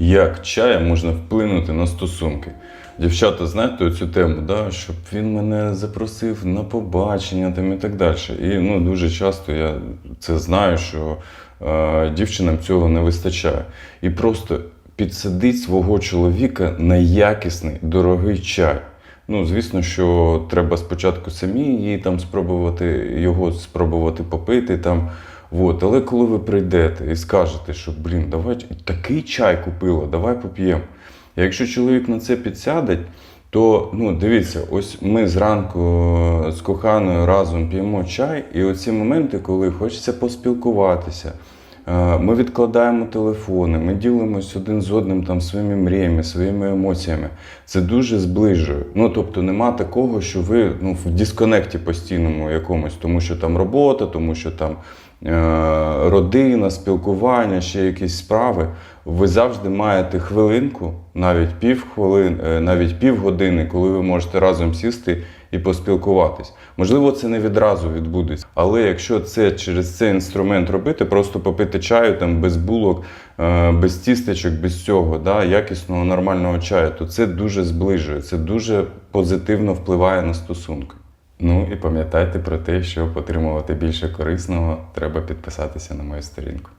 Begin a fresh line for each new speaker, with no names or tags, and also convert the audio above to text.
як чаєм можна вплинути на стосунки. Дівчата, знаєте цю тему, да? щоб він мене запросив на побачення там, і так далі. І ну, дуже часто я це знаю, що е, дівчинам цього не вистачає. І просто підсадить свого чоловіка на якісний, дорогий чай. Ну, звісно, що треба спочатку самі її там спробувати, його спробувати попити там. От. Але коли ви прийдете і скажете, що блін, давай такий чай купила, давай поп'ємо. Якщо чоловік на це підсядить, то ну, дивіться, ось ми зранку е, з коханою разом п'ємо чай, і оці моменти, коли хочеться поспілкуватися, ми відкладаємо телефони, ми ділимося один з одним там своїми мріями, своїми емоціями. Це дуже зближує. Ну тобто нема такого, що ви ну, в дисконекті постійному якомусь, тому що там робота, тому що там е, родина, спілкування, ще якісь справи. Ви завжди маєте хвилинку, навіть пів хвилин, е, навіть півгодини, коли ви можете разом сісти і поспілкуватись. Можливо, це не відразу відбудеться, але якщо це через цей інструмент робити, просто попити чаю там без булок, е, без тістечок, без цього, да, якісного нормального чаю, то це дуже зближує, це дуже позитивно впливає на стосунки. Ну і пам'ятайте про те, щоб отримувати більше корисного, треба підписатися на мою сторінку.